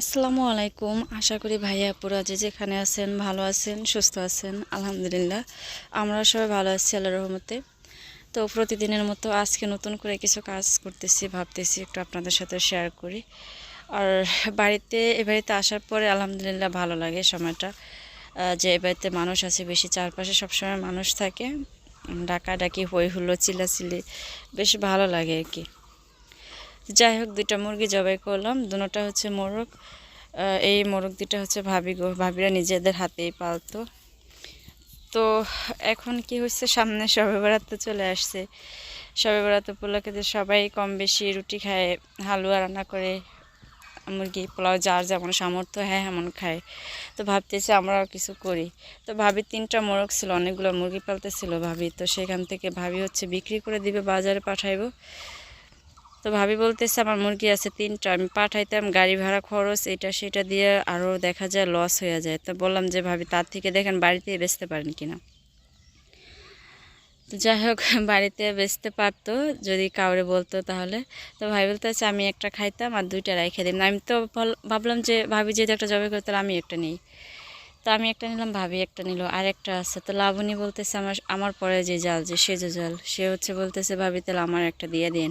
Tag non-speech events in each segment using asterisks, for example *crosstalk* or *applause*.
আসসালামু আলাইকুম। আশা করি ভাইয়া পুরা যে যেখানে আছেন, ভালো আছেন, সুস্থ আছেন, আলহামদুলিল্লাহ। আমরা সবাই ভালো আছি আল্লাহ রহমতে। তো প্রতিদিনের মতো আজকে নতুন করে কিছু কাজ করতেছি, ভাবতেছি একটু আপনাদের সাথে শেয়ার করি। আর বাড়িতে, এ বাড়িতে আসার পরে আলহামদুলিল্লাহ ভালো লাগে সময়টা। যে এ বাড়িতে মানুষ আছে, বেশি চারপাশে সবসময় মানুষ থাকে। ডাকাডাকি, হই হুল্লো চিল্লাচিল্লি, বেশ ভালো লাগে আর কি। যাই হোক, দুইটা মুরগি জবাই করলাম। দুটোটা হচ্ছে মোরগ। এই মোরগ দুটা হচ্ছে ভাবি গো। ভাবিরা নিজেদের হাতেই পালতো। তো এখন কি হচ্ছে? সামনে সবে বেড়াত চলে আসছে। সবে বেড়াত উপলক্ষে যে সবাই কম বেশি রুটি খায়, হালুয়া রান্না করে, মুরগি, পোলাও, যার যেমন সামর্থ্য হ্যাঁ এমন খায়। তো ভাবতেছি আমরাও কিছু করি। তো ভাবি, তিনটা মোরগ ছিল, অনেকগুলো মুরগি পালতেছিল ভাবি। তো সেখান থেকে ভাবি হচ্ছে বিক্রি করে দিবে, বাজারে পাঠাইবো। তো ভাবি বলতেছে, আমার মুরগি আছে তিনটা, আমি পাঠাইতাম, গাড়ি ভাড়া খরচ, এটা সেটা দিয়ে আরও দেখা যায় লস হয়ে যায়। তো বললাম যে, ভাবি, তার থেকে দেখেন বাড়িতে বেচতে পারেন কিনা? তো যাই হোক, *laughs* বাড়িতে বেচতে পারতো, যদি কাউরে বলতো তাহলে। তো ভাই বলতেছে, আমি একটা খাইতাম আর দুইটা রাইখে দিন আমি তো ভাবলাম যে, ভাবি যেহেতু একটা জবে করে, তাহলে আমি একটা নিই। তো আমি একটা নিলাম, ভাবি একটা নিল আর একটা আছে। তো লাবণী বলতেছে, আমার আমার পরে যে জাল, যে সেজো জাল, সে হচ্ছে বলতেছে, ভাবি, তাহলে আমার একটা দিয়ে দিন।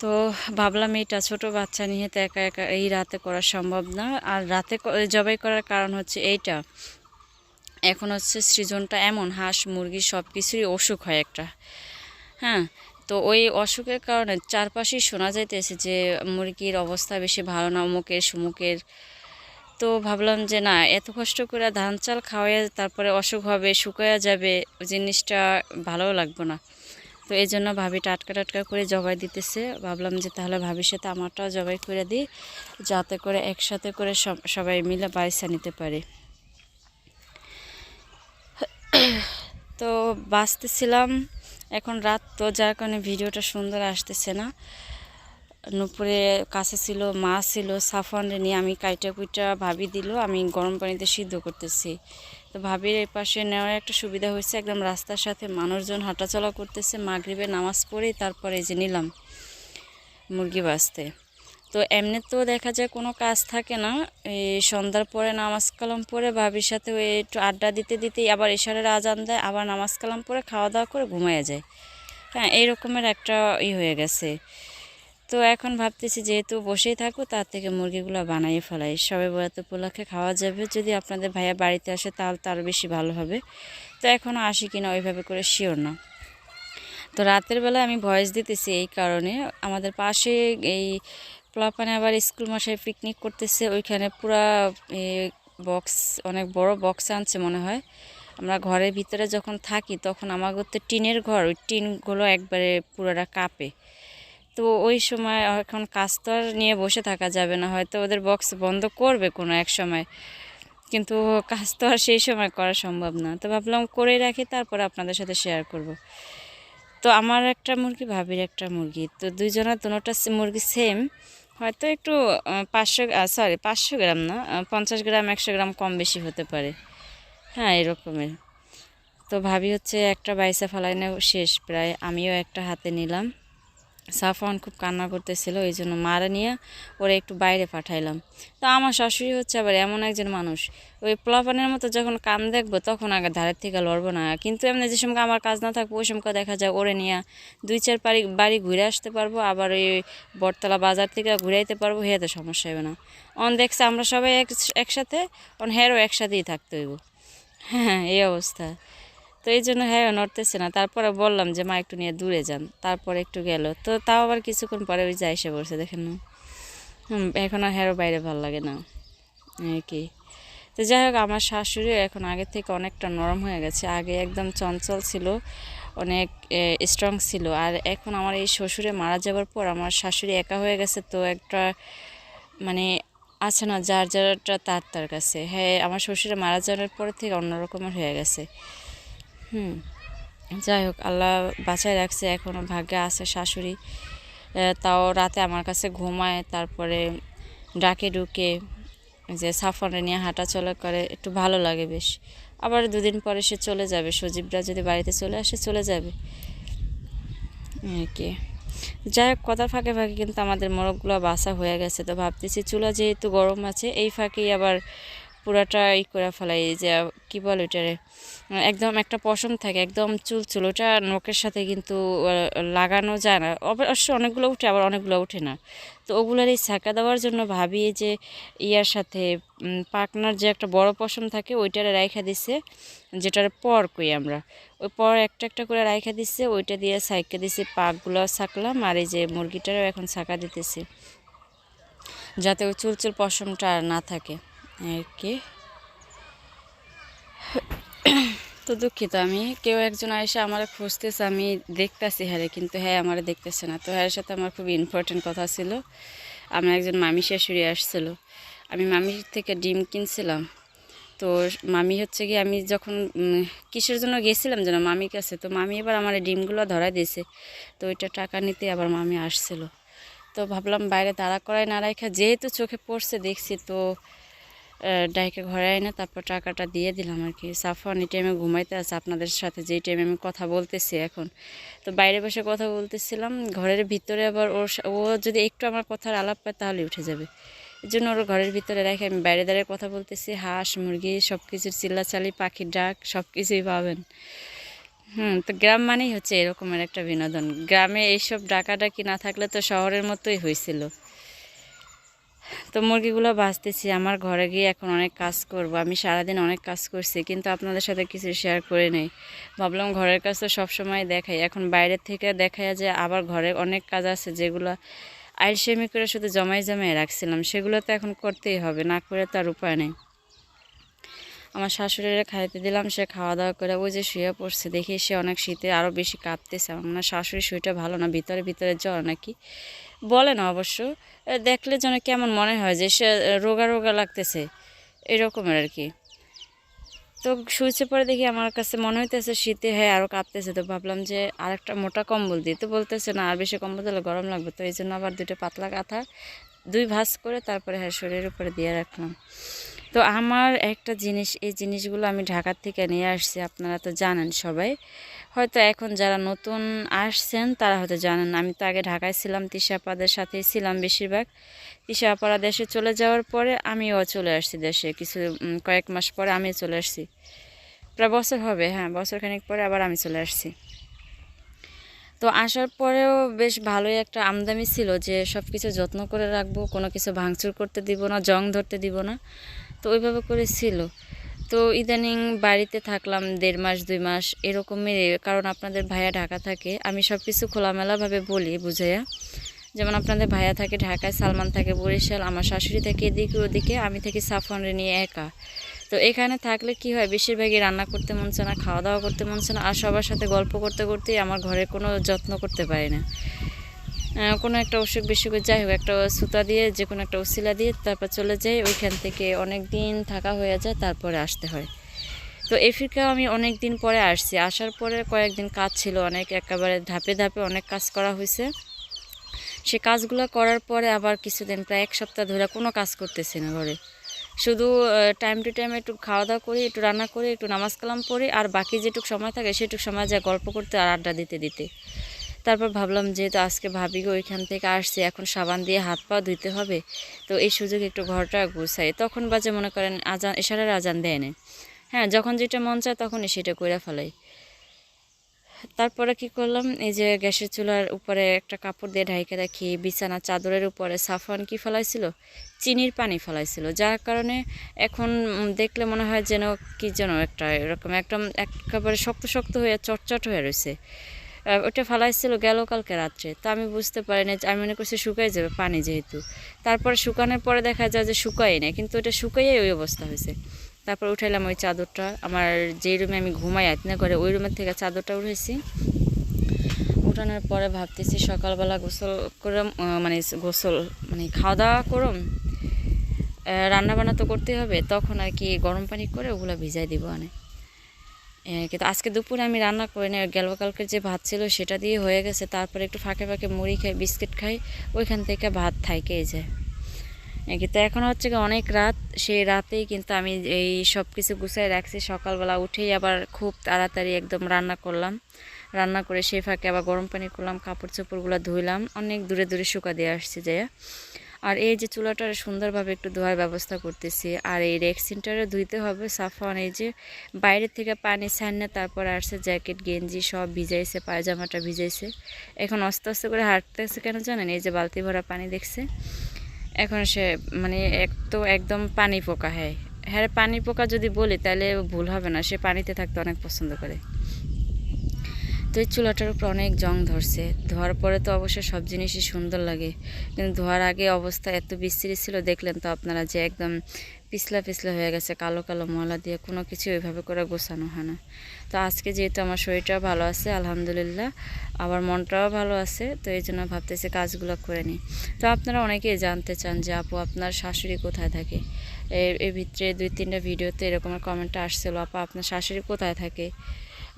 তো ভাবলাম এইটা ছোট বাচ্চা নিয়ে তো একা একা এই রাতে করা সম্ভব না। আর রাতে জবাই করার কারণ হচ্ছে এইটা। এখন হচ্ছে সৃজনটা এমন, হাঁস, মুরগি সব কিছুরই অসুখ হয় একটা। হ্যাঁ তো ওই অসুখের কারণে চারপাশেই শোনা যাইতেছে যে মুরগির অবস্থা বেশি ভালো না, অমুকের, সুমুকের। তো ভাবলাম যে না, এত কষ্ট করে ধান চাল খাওয়াই তারপরে অসুখ হবে শুকায়া যাবে জিনিসটা ভালোও লাগবে না। তো এই জন্য ভাবি টাটকা টাটকা করে জবাই দিতেছে। ভাবলাম যে তাহলে ভাবির সাথে আমারটাও জবাই করে দিই, যাতে করে একসাথে করে সব সবাই মিলে বাইসা নিতে পারি। তো বাঁচতেছিলাম, এখন রাত তো যার কারণে ভিডিওটা সুন্দর আসতেছে না। নুপুরে কাছে ছিল, মা ছিল সাফানরে নিয়ে আমি কাইটা কুইটা ভাবি দিল, আমি গরম পানিতে সিদ্ধ করতেছি। তো ভাবির এই পাশে নেওয়ার একটা সুবিধা হয়েছে, একদম রাস্তার সাথে মানুষজন হাঁটাচলা করতেছে, মাগরিবে নামাজ পড়েই তারপরে এই যে নিলাম মুরগি বাঁচতে। তো এমনি তো দেখা যায় কোনো কাজ থাকে না, এই সন্ধ্যার পরে নামাজ কালাম পরে ভাবির সাথে ওই একটু আড্ডা দিতে দিতেই আবার ইশারের আজান দেয়, আবার নামাজ কালাম পরে খাওয়া দাওয়া করে ঘুমায় যায়। হ্যাঁ এই রকমের একটা ই হয়ে গেছে। তো এখন ভাবতেছি যেহেতু বসেই থাকো তার থেকে মুরগিগুলো বানাই ফেলাই। সবে বরাতে উপলক্ষে খাওয়া যাবে। যদি আপনাদের ভাইয়া বাড়িতে আসে, তাহলে তো আরও বেশি ভালো হবে। তো এখনও আসি কিনা ওইভাবে করে শিওর না। তো রাতের বেলা আমি ভয়েস দিতেছি এই কারণে। আমাদের পাশে এই পোলাপানে আবার স্কুল মাসায় পিকনিক করতেছে। ওইখানে পুরা বক্স অনেক বড় বক্স আনছে মনে হয়। আমরা ঘরের ভিতরে যখন থাকি, তখন আমাদের তো টিনের ঘর। ওই টিনগুলো একবারে পুরোটা কাঁপে। তো ওই সময় এখন কাজ তো আর নিয়ে বসে থাকা যাবে না। হয়তো ওদের বক্স বন্ধ করবে কোনো এক সময়। কিন্তু কাজ তো আর সেই সময় করা সম্ভব না। তো ভাবলাম করে রাখি, তারপরে আপনাদের সাথে শেয়ার করব। তো আমার একটা মুরগি, ভাবির একটা মুরগি। তো দুইজনের দুটোটা মুরগি সেম হয়তো একটু পাঁচশো সরি পাঁচশো গ্রাম না পঞ্চাশ গ্রাম, একশো গ্রাম কম বেশি হতে পারে। হ্যাঁ এরকমের। তো ভাবি হচ্ছে একটা বাইসা ফালাইনে শেষ। প্রায় আমিও একটা হাতে নিলাম। সাফওয়ান খুব কান্না করতেছিল, এই জন্য মারা নিয়ে ওরা একটু বাইরে পাঠাইলাম। তো আমার শাশুড়ি হচ্ছে আবার এমন একজন মানুষ। ওই পোলাপানের মতো যখন কাম দেখব তখন আগে ধারের থেকে লড়বো না। কিন্তু এমনি যে সময় আমার কাজ না থাকব, ওই সময় দেখা যায় ওরে নিয়ে দুই চার বাড়ি বাড়ি ঘুরে আসতে পারব, আবার ওই বটতলা বাজার থেকে ঘুরাইতে পারব হেতে সমস্যা হবে না। অন দেখছে আমরা সবাই এক, একসাথে, অন হেরও একসাথেই থাকতে হইব। হ্যাঁ এই অবস্থা। তো এই জন্য হ্যাঁ নড়তেছে না। তারপরে বললাম যে, মা, একটু নিয়ে দূরে যান। তারপরে একটু গেল। তো তাও আবার কিছুক্ষণ পরে ওই যা এসে পড়ছে, দেখেন এখন আর হ্যারো বাইরে ভালো লাগে না। এই কি। তো যাই হোক, আমার শাশুড়িও এখন আগের থেকে অনেকটা নরম হয়ে গেছে। আগে একদম চঞ্চল ছিল, অনেক স্ট্রং ছিল। আর এখন আমার এই শ্বশুরে মারা যাওয়ার পর আমার শাশুড়ি একা হয়ে গেছে, তো একটা মানে আছে না, যার যারটা তার তার কাছে। হ্যাঁ আমার শ্বশুরে মারা যাওয়ার পর থেকে অন্যরকমের হয়ে গেছে। হুম। যাই হোক, আল্লাহ বাঁচায় রাখছে এখনও ভাগ্যে আছে শাশুড়ি। তাও রাতে আমার কাছে ঘুমায়, তারপরে ডাকে ঢুকে যে সাফানে নিয়ে হাঁটা চলা করে, একটু ভালো লাগে বেশ। আবার দুদিন পরে সে চলে যাবে, সজীবরা যদি বাড়িতে চলে আসে, চলে যাবে। কি। যাই হোক, কথার ফাঁকে ফাঁকে কিন্তু আমাদের মোরগগুলো বাসা হয়ে গেছে, তো ভাবতেছি চুলা যেহেতু গরম আছে, এই ফাঁকেই আবার পুরাটা ই করে ফেলাই যে, কী বলে ওইটারে? একদম একটা পশম থাকে, একদম চুল চুল, ওটা নখের সাথে কিন্তু লাগানো যায় না। অবশ্য অনেকগুলো উঠে, আবার অনেকগুলো উঠে না। তো ওগুলার এই ছাঁকা দেওয়ার জন্য ভাবি যে, ইয়ার সাথে পাকনার যে একটা বড় পশম থাকে, ওইটারে রাইখা দিছে, যেটার পর কই আমরা। ওই পর একটা একটা করে রাইখা দিচ্ছে ওইটা দিয়ে সাইকে দিছি, পাকগুলো ছাঁকলাম, আর এই যে, মুরগিটারও এখন ছাঁকা দিতেছি। যাতে ওই চুল চুল পশমটা না থাকে। আর কি তো দুঃখিত আমি, কেউ একজন এসে আমার খুঁজতেছে, আমি দেখতেছি হ্যাঁ কিন্তু হ্যাঁ আমার দেখতেছে না। তো হ্যাঁ সাথে আমার খুব ইম্পর্টেন্ট কথা ছিল। আমার একজন মামি শাশুড়ি আসছিল। আমি মামির থেকে ডিম কিনছিলাম। তো মামি হচ্ছে কি আমি যখন কিসের জন্য গেছিলাম যেন মামির কাছে, তো মামি এবার আমার ডিমগুলো ধরাই দিয়েছে। তো ওইটা টাকা নিতে আবার মামি আসছিল। তো ভাবলাম বাইরে দাঁড়া করায় না রাখা যেহেতু চোখে পড়ছে দেখছি, তো ডাইকে ঘরে আইনা, তারপর টাকাটা দিয়ে দিলাম আর কি। সাফন এই টাইমে ঘুমাইতে আছে, আপনাদের সাথে যেই টাইমে আমি কথা বলতেছি এখন। তো বাইরে বসে কথা বলতেছিলাম, ঘরের ভিতরে আবার ওর ও যদি একটু আমার কথার আলাপ পায় তাহলে উঠে যাবে। এই জন্য ওর ঘরের ভিতরে রেখে আমি বাইরে দাঁড়িয়ে কথা বলতেছি, হাঁস, মুরগি সব কিছুর চিল্লাচালি পাখির ডাক সব কিছুই পাবেন। হুম, তো গ্রাম মানেই হচ্ছে এরকমের একটা বিনোদন। গ্রামে এইসব ডাকাডাকি না থাকলে তো শহরের মতোই হয়েছিল তো মুরগিগুলো বাঁচতেছি, আমার ঘরে গিয়ে এখন অনেক কাজ করব, আমি সারাদিন অনেক কাজ করছি, কিন্তু আপনাদের সাথে কিছু শেয়ার করে নেই। ভাবলাম ঘরের কাজ তো সবসময় দেখাই, এখন বাইরের থেকে দেখায় যে আবার ঘরে অনেক কাজ আছে যেগুলো আইলসেমি করে শুধু জমাই জমাই রাখছিলাম, সেগুলো তো এখন করতেই হবে, না করে তো আর উপায় নেই। আমার শাশুড়িরে খাইতে দিলাম, সে খাওয়া দাওয়া করে ওই যে শুয়ে পড়ছে, দেখি সে অনেক শীতে আরও বেশি কাঁপতেছে, আমার শাশুড়ি শুয়েটা ভালো না, ভিতরে ভিতরে জ্বর নাকি? বলে না অবশ্য। দেখলে যেন কেমন মনে হয় যে সে রোগা রোগা লাগতেছে। এরকমের আর কি। তো শুয়েছে পরে দেখি আমার কাছে মনে হইতেছে শীতে হ্যাঁ আরও কাঁপতেছে। তো ভাবলাম যে আরেকটা মোটা কম্বল দিই। তো বলতেছে না, আর বেশি কম্বল দিলে গরম লাগবে। তো এই জন্য আবার দুটো পাতলা কাঁথা দুই ভাঁজ করে তারপরে হ্যাঁ শরীরের উপরে দিয়ে রাখলাম। তো আমার একটা জিনিস, এই জিনিসগুলো আমি ঢাকার থেকে নিয়ে আসছি। আপনারা তো জানেন সবাই। হয়তো এখন যারা নতুন আসছেন, তারা হয়তো জানেন আমি তো আগে ঢাকায় ছিলাম তিশাপাদের সাথেই ছিলাম বেশিরভাগ। তিশাপাড়া দেশে চলে যাওয়ার পরে আমিও চলে আসছি দেশে। কিছু কয়েক মাস পরে আমি চলে আসছি। প্রায় বছর হবে হ্যাঁ বছরখানেক পরে আবার আমি চলে আসছি। তো আসার পরেও বেশ ভালোই একটা আমদানি ছিল যে সব কিছু যত্ন করে রাখব, কোনো কিছু ভাঙচুর করতে দিব না, জং ধরতে দিব না। তো ওইভাবে করে ছিল। তো ইদানিং বাড়িতে থাকলাম দেড় মাস, দুই মাস, এরকমই, কারণ আপনাদের ভাইয়া ঢাকা থাকে। আমি সব কিছু খোলামেলাভাবে বলি, বুঝাইয়া। যেমন আপনাদের ভাইয়া থাকে ঢাকায়, সালমান থাকে বরিশাল, আমার শাশুড়ি থাকে এদিকে ওদিকে, আমি থাকি সাফনরে নিয়ে একা। তো এখানে থাকলে কি হয়, বেশিরভাগই রান্না করতে মন চায় না খাওয়া দাওয়া করতে মন চায় না, আর সবার সাথে গল্প করতে করতেই আমার ঘরে কোনো যত্ন করতে পারি না। কোনো একটা অসুখ বিসুখ যাই হোক, একটা সুতা দিয়ে যে কোনো একটা উসিলা দিয়ে তারপর চলে যাই। ওইখান থেকে অনেক দিন থাকা হয়ে যায়, তারপরে আসতে হয়। তো এফ্রিকাও আমি অনেক দিন পরে আসছি। আসার পরে কয়েকদিন কাজ ছিল অনেক, একেবারে ধাপে ধাপে অনেক কাজ করা হয়েছে সে কাজগুলো করার পরে আবার কিছুদিন, প্রায় এক সপ্তাহ ধরে কোনো কাজ করতেছি না ঘরে। শুধু টাইম টু টাইম একটু খাওয়া দাওয়া করি, একটু রান্না করি, একটু নামাজ কালাম পড়ি, আর বাকি যেটুকু সময় থাকে, সেটুকু সময় যায় গল্প করতে আর আড্ডা দিতে দিতে। তারপর ভাবলাম যেহেতু আজকে ভাবি গো ওইখান থেকে আসছি, এখন সাবান দিয়ে হাত পা ধুইতে হবে। তো এই সুযোগে একটু ঘরটা গুছাই। তখন বাজে মনে করেন আজান এশারের আজান দেয় না হ্যাঁ যখন যেটা মন চায় তখনই সেটা করে ফেলাই। তারপরে কি করলাম, এই যে গ্যাসের চুলার উপরে একটা কাপড় দিয়ে ঢাইকে রাখি বিছানা চাদরের উপরে সাফান কি ফেলাইছিল? চিনির পানি ফেলাইছিল। যার কারণে এখন দেখলে মনে হয় যেন কি যেন একটা এরকম, একদম একেবারে শক্ত শক্ত হয়ে চটচট হয়ে রয়েছে ওটা ফেলাইছিল গেল কালকে রাত্রে। তো আমি বুঝতে পারিনি যে, আমি মনে করছি শুকাই যাবে পানি যেহেতু। তারপরে শুকানোর পরে দেখা যায় যে শুকাই না কিন্তু ওটা শুকাইয়াই ওই অবস্থা হয়েছে। তারপর উঠাইলাম ওই চাদরটা। আমার যেই রুমে আমি ঘুমাই আতনা করে ওই রুমের থেকে চাদরটা উঠেছি উঠানোর পরে ভাবতেছি সকালবেলা গোসল করে মানে গোসল মানে খাওয়া দাওয়া করম। রান্না বান্না তো করতে হবে। তখন আর কি গরম পানি করে ওগুলো ভিজাই দিব আনে। কিন্তু আজকে দুপুরে আমি রান্না করি না, গেল কালকের যে ভাত ছিল সেটা দিয়ে হয়ে গেছে, তারপরে একটু ফাঁকে ফাঁকে মুড়ি খাই, বিস্কিট খাই, ওইখান থেকে ভাত থাইকেই যায় কিন্তু এখন হচ্ছে কি অনেক রাত, সেই রাতেই কিন্তু আমি এই সব কিছু গুছিয়ে রাখছি, সকালবেলা উঠেই আবার খুব তাড়াতাড়ি একদম রান্না করলাম। রান্না করে সেই ফাঁকে আবার গরম পানি করলাম কাপড় চোপড়গুলো ধুইলাম, অনেক দূরে দূরে শুকা দিয়ে আসছে যে। আর এই যে চুলাটার সুন্দরভাবে একটু ধোয়ার ব্যবস্থা করতেছি। আর এই রেক্সিনটারে ধুইতে হবে। সাফান এই যে বাইরের থেকে পানি ছাড়নে তারপর আসছে জ্যাকেট, গেঞ্জি সব ভিজাইছে, পায়জামাটা ভিজাইছে। এখন আস্তে আস্তে করে হাঁটতেছে কেন জানেন? এই যে বালতি ভরা পানি দেখছে। এখন সে মানে এক তো একদম পানি পোকা হ্যাঁ। হ্যাঁ পানি পোকা যদি বলি তাহলে ভুল হবে না। সে পানিতে থাকতে অনেক পছন্দ করে। তো এই চুলাটার উপর অনেক জং ধরছে। ধোয়ার পরে তো অবশ্যই সব জিনিসই সুন্দর লাগে। কিন্তু ধোয়ার আগে অবস্থা এত বিশ্রী ছিল, দেখলেন তো আপনারা যে একদম পিছলা পিছলা হয়ে গেছে, কালো কালো ময়লা দিয়ে কোনো কিছু ওইভাবে করে গোছানো হয় না। তো আজকে যেহেতু আমার শরীরটাও ভালো আছে, আলহামদুলিল্লাহ, আবার মনটাও ভালো আছে, তো এই জন্য ভাবতেছি কাজগুলো করে নিই। তো আপনারা অনেকেই জানতে চান যে আপু, আপনার শাশুড়ি কোথায় থাকে? এর এর ভিতরে দুই তিনটা ভিডিওতে এরকমের কমেন্টটা আসছিল, আপা, আপনার শাশুড়ি কোথায় থাকে?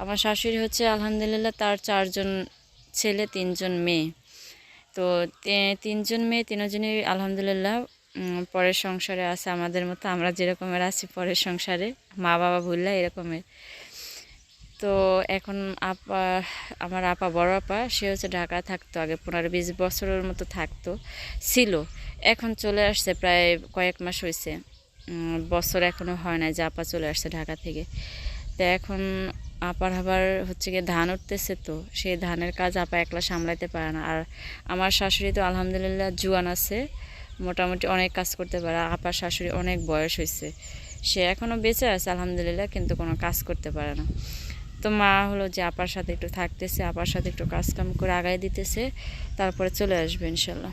আমার শাশুড়ি হচ্ছে আলহামদুলিল্লাহ তার চারজন ছেলে, তিনজন মেয়ে। তো তিনজন মেয়ে, তিনজনই আলহামদুলিল্লাহ পরের সংসারে আছে আমাদের মতো। আমরা যেরকমের আছি পরের সংসারে, মা বাবা ভুললে এরকমের। তো এখন আপা, আমার আপা বড় আপা, সে হচ্ছে ঢাকা থাকতো আগে, পনেরো বিশ বছরের মতো থাকতো, ছিল। এখন চলে আসছে, প্রায় কয়েক মাস হয়েছে বছর এখনও হয় না যে আপা চলে আসছে ঢাকা থেকে। তো এখন আপার আবার হচ্ছে গিয়ে ধান উঠতেছে তো, সেই ধানের কাজ আপা একলা সামলাইতে পারে না। আর আমার শাশুড়ি তো আলহামদুলিল্লাহ জুয়ান আছে, মোটামুটি অনেক কাজ করতে পারে, আপার শাশুড়ি অনেক বয়স হয়েছে। সে এখনও বেঁচে আছে আলহামদুলিল্লাহ, কিন্তু কোনো কাজ করতে পারে না। তো মা হলো যে আপার সাথে একটু থাকতেছে, আপার সাথে একটু কাজ কাম করে আগায় দিতেছে, তারপরে চলে আসবে ইনশাল্লাহ।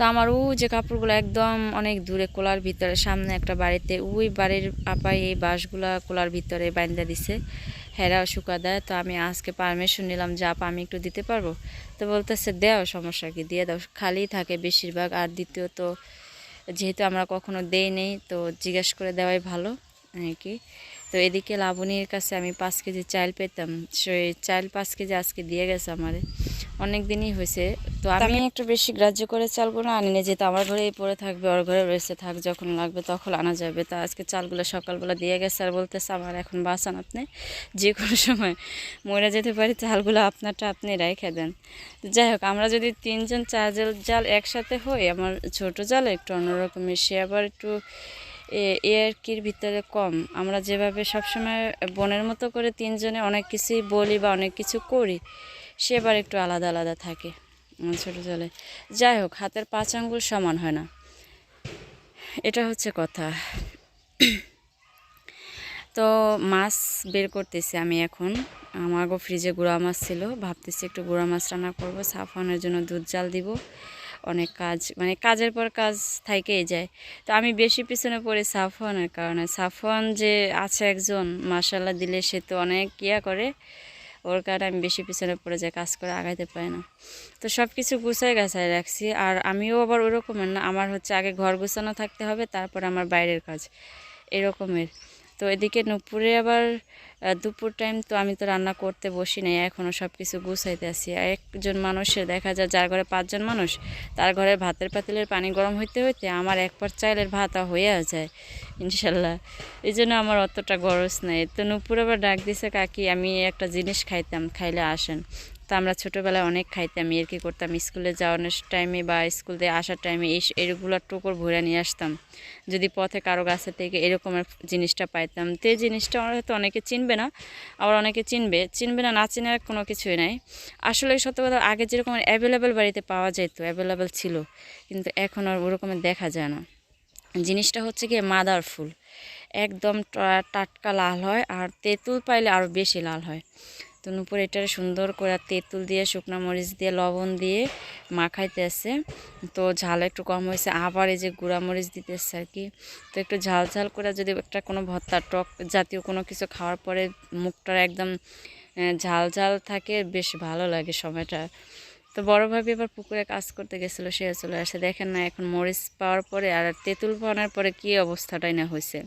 তো আমার ও যে কাপড়গুলো একদম অনেক দূরে কোলার ভিতরে, সামনে একটা বাড়িতে ওই বাড়ির আপাই এই বাঁশগুলা কোলার ভিতরে বাইন্দা দিছে হেরাও শুকা দেয়। তো আমি আজকে পারমিশন নিলাম, যে আপা আমি একটু দিতে পারব? তো বলতেছে, দেও, সমস্যা কি? দিয়ে দাও। খালি থাকে বেশিরভাগ। আর দ্বিতীয়ত, যেহেতু আমরা কখনো দেই নেই, তো জিজ্ঞেস করে দেওয়াই ভালো আর কি? তো এদিকে লাবণীর কাছে আমি পাঁচ কেজি চাল পেতাম। সেই চাল পাঁচ কেজি আজকে দিয়ে গেছে আমারে। অনেক দিনই হয়েছে। তো আমি একটু বেশি গ্রাহ্য করে চালগুলো আনি না যেহেতু আমার ঘরেই পড়ে থাকবে ওর ঘরে রয়েছে থাক যখন লাগবে তখন আনা যাবে। তো আজকে চালগুলো সকালবেলা দিয়ে গেছে আর বলতেছে আমার এখন বাঁচান আপনি যে কোনো সময় মরে যেতে পারি চালগুলো আপনারটা আপনি রেখে দেন। যাই হোক আমরা যদি তিনজন চার জাল জাল একসাথে হই আমার ছোট জাল একটু অন্যরকমের সে আবার একটু এয়ারকির ভিতরে কম। আমরা যেভাবে সবসময় বোনের মতো করে তিনজনে অনেক কিছুই বলি বা অনেক কিছু করি সে এবার একটু আলাদা আলাদা থাকে আমার ছোটো জলে। যাই হোক, হাতের পাঁচ আঙ্গুল সমান হয় না। এটা হচ্ছে কথা। *clears throat* তো মাছ বের করতেছি আমি এখন। আমারও ফ্রিজে গুঁড়া মাছ ছিল, ভাবতেছি একটু গুঁড়া মাছ রান্না করব। সাফনের জন্য দুধ জাল দিব। অনেক কাজ মানে কাজের পর কাজ থাইকেই যায়। তো আমি বেশি পিছনে পড়ি সাফনের কারণে। সাফন যে আছে একজন মাসাল্লাহ দিলে সে তো অনেক ইয়া করে। ওর কারণে আমি বেশি পিছনে পড়ে যাই কাজ করে আগাইতে পারি না। তো সব কিছু গুছাই গাছাই রাখছি। আর আমিও আবার ওরকমের না, আমার হচ্ছে আগে ঘর গুছানো থাকতে হবে, তারপর আমার বাইরের কাজ। এরকমের। তো এদিকে নুপুরে আবার দুপুর টাইম তো আমি তো রান্না করতে বসি নাই এখনও সব কিছু গুছাইতে আসি একজন মানুষের দেখা যায় যার ঘরে পাঁচজন মানুষ, তার ঘরে ভাতের পাতিলের পানি গরম হইতে হইতে আমার এক পর চাইলের ভাত হয়ে যায়, ইনশাল্লাহ। এই জন্য আমার অতটা গরজ নেই। তো নুপুর আবার ডাক দিছে, কাকি, আমি একটা জিনিস খাইতাম, খাইলে আসেন। তো আমরা ছোটোবেলায় অনেক খাইতাম এর কি করতাম। স্কুলে যাওয়ানোর টাইমে বা স্কুল থেকে আসার টাইমে এই এগুলো টুকর ভরে নিয়ে আসতাম। যদি পথে কারও গাছের থেকে এরকমের জিনিসটা পাইতাম, তো এই জিনিসটা হয়তো অনেকে চিনবে না, আবার অনেকে চিনবে। চিনবে না না চিনার কোনো কিছুই নাই। আসলে সত্য কথা, আগে যেরকম অ্যাভেলেবেল বাড়িতে পাওয়া যেত অ্যাভেলেবেল ছিল, কিন্তু এখন আর ওরকমের দেখা যায় না। জিনিসটা হচ্ছে গিয়ে মাদার ফুল। একদম টাটকা লাল হয়, আর তেঁতুল পাইলে আরও বেশি লাল হয়। তো নুপুর এটারে সুন্দর করে তেঁতুল দিয়ে, শুকনো মরিচ দিয়ে, লবণ দিয়ে মাখাইতে আছে। তো ঝাল একটু কম হয়েছে, আবার এই যে গুঁড়া মরিচ দিতেছে আর কি। তো একটু ঝাল ঝাল করে যদি একটা কোনো ভর্তা টক জাতীয় কোনো কিছু খাওয়ার পরে মুখটা একদম ঝাল ঝাল থাকে, বেশ ভালো লাগে সময়টা। তো বড় ভাবি এবার পুকুরে কাজ করতে গেছিল, সে চলে আসে। দেখেন না, এখন মরিচ পাওয়ার পরে আর তেঁতুল পাওয়ার পরে কী অবস্থাটাই না হয়েছে।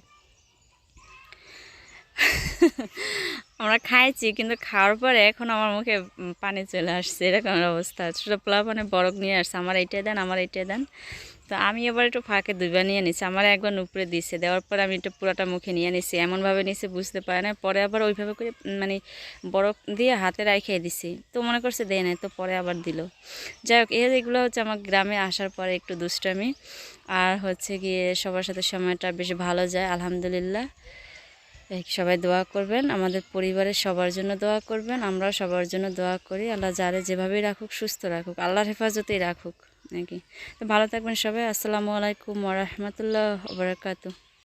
আমরা খাইছি, কিন্তু খাওয়ার পরে এখন আমার মুখে পানি চলে আসছে, এরকম অবস্থা। ছোটো পোলা মানে বরফ নিয়ে আসছে, আমার এইটাই দেন, আমার এইটাই দেন। তো আমি এবার একটু ফাঁকে দুইবার নিয়ে নিছি, আমার একবার উপরে দিছে, দেওয়ার পর আমি একটু পুরোটা মুখে নিয়ে নিছি, এমনভাবে নিছে, বুঝতে পারে না পরে আবার ওইভাবে করে মানে বরফ দিয়ে হাতে রাখিয়ে দিছি। তো মনে করছে দেয় নাই, তো পরে আবার দিল। যাই হোক, এই এগুলো হচ্ছে আমার গ্রামে আসার পরে একটু দুষ্টামি। আর হচ্ছে গিয়ে সবার সাথে সময়টা বেশ ভালো যায়, আলহামদুলিল্লাহ। সবাই দোয়া করবেন, আমাদের পরিবারের সবার জন্য দোয়া করবেন আমরা সবার জন্য দোয়া করি। আল্লাহ যারে যেভাবেই রাখুক, সুস্থ রাখুক, আল্লাহর হেফাজতেই রাখুক, নাকি? তো ভালো থাকবেন সবাই। আসসালামু আলাইকুম ওরহমতুল্লাহ বারাকাতু